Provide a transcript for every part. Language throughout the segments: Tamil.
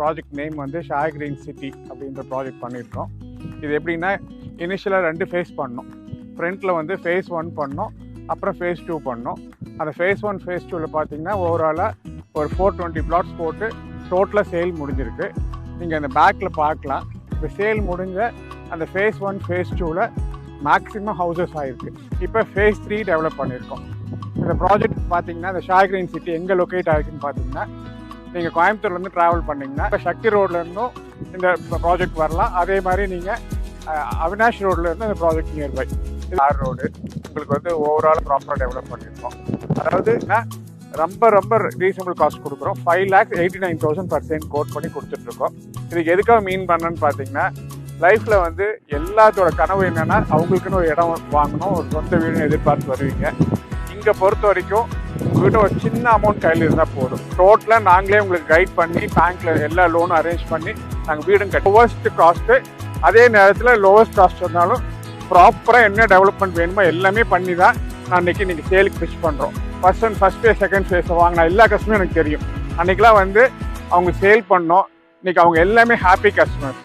ப்ராஜெக்ட் நேம் வந்து ஷாய் கிரீன் சிட்டி அப்படின்ற ப்ராஜெக்ட் பண்ணியிருக்கோம். இது எப்படின்னா இனிஷியலாக ரெண்டு ஃபேஸ் பண்ணோம். ஃப்ரண்ட்டில் வந்து ஃபேஸ் ஒன் பண்ணோம். அப்புறம் ஃபேஸ் டூ பண்ணோம். அந்த ஃபேஸ் ஒன் ஃபேஸ் டூவில் பார்த்தீங்கன்னா ஓவராலாக ஒரு ஃபோர் டுவெண்ட்டி பிளாட்ஸ் போட்டு டோட்டலாக சேல் முடிஞ்சிருக்கு. நீங்கள் அந்த பேக்கில் பார்க்கலாம். இப்போ சேல் முடிஞ்ச அந்த ஃபேஸ் ஒன் ஃபேஸ் டூவில் மேக்ஸிமம் ஹவுசஸ் ஆகிருக்கு இப்போ ஃபேஸ் த்ரீ டெவலப் பண்ணியிருக்கோம். இந்த ப்ராஜெக்ட் பார்த்தீங்கன்னா இந்த ஷாய் கிரீன் சிட்டி எங்கே லொக்கேட் ஆகிருக்குன்னு பார்த்தீங்கன்னா நீங்கள் கோயம்புத்தூர்லேருந்து ட்ராவல் பண்ணிங்கன்னா இப்போ சக்தி ரோட்லேருந்தும் இந்த ப்ராஜெக்ட் வரலாம். அதே மாதிரி நீங்கள் அவினாஷ் ரோட்லேருந்து இந்த ப்ராஜெக்ட் நியர்பை இது ஆர் ரோடு உங்களுக்கு வந்து ஓவரால் ப்ராப்பராக டெவலப் பண்ணியிருக்கோம் அதாவது நான் ரொம்ப ரொம்ப ரீசனபிள் காஸ்ட் கொடுக்குறோம். Five lakhs eighty nine thousand percent quote பண்ணி கொடுத்துட்ருக்கோம். இதுக்கு எதுக்காக மீன் பண்ணேன்னு பார்த்தீங்கன்னா லைஃப்பில் வந்து எல்லாத்தோட கனவு என்னென்னா அவங்களுக்குன்னு ஒரு இடம் வாங்கணும் ஒரு சொந்த வீடுன்னு எதிர்பார்த்து வருவீங்க. இங்கே பொறுத்த வரைக்கும் உங்ககிட்ட ஒரு சின்ன அமௌண்ட் கையில் இருந்தால் போதும். டோட்டலாக நாங்களே உங்களுக்கு கைட் பண்ணி பேங்க்கில் எல்லா லோனும் அரேஞ்ச் பண்ணி நாங்கள் வீடும் கட்டி லோவஸ்ட் காஸ்ட்டு அதே நேரத்தில் லோவஸ்ட் காஸ்ட் இருந்தாலும் ப்ராப்பராக என்ன டெவலப்மெண்ட் வேணுமோ எல்லாமே பண்ணி தான் நான் இன்றைக்கி இன்றைக்கி சேலுக்கு பிச் பண்ணுறோம் first and first phase second ஃபேஸை வாங்கினா எல்லா கஸ்டமரும் எனக்கு தெரியும். அன்றைக்கெலாம் வந்து அவங்க சேல் பண்ணோம். இன்றைக்கி அவங்க எல்லாமே ஹாப்பி கஸ்டமர்ஸ்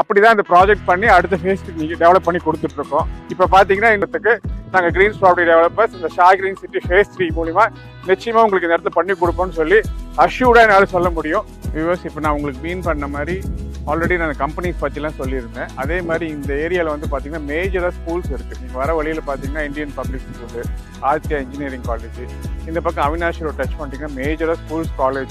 அப்படி தான் இந்த ப்ராஜெக்ட் பண்ணி அடுத்த ஃபேஸ்க்கு நீங்கள் டெவலப் பண்ணி கொடுத்துட்ருக்கோம். இப்போ பார்த்தீங்கன்னா இன்னத்துக்கு நாங்கள் க்ரீன்ஸ் ப்ராப்பர்ட்டி டெவலப்பர்ஸ் இந்த Shah green city phase three மூலிமா நிச்சயமாக உங்களுக்கு இந்த இடத்துல பண்ணி கொடுப்போம்னு சொல்லி அஷ்யூர்டாக என்னால் சொல்ல முடியும். வியூவர்ஸ் இப்போ நான் உங்களுக்கு மீன் பண்ண மாதிரி ஆல்ரெடி நான் கம்பெனிஸ் பற்றிலாம் சொல்லியிருந்தேன். அதே மாதிரி இந்த ஏரியாவில் வந்து பார்த்தீங்கன்னா மேஜராக ஸ்கூல்ஸ் இருக்குது நீங்கள் வர வழியில் பார்த்தீங்கன்னா இந்தியன் பப்ளிக் ஸ்கூலு ஆர்த்தியா இன்ஜினியரிங் காலேஜ் இந்த பக்கம் அவினாஷ் ரோட் டச் பண்ணிட்டீங்கன்னா மேஜராக ஸ்கூல்ஸ் காலேஜ்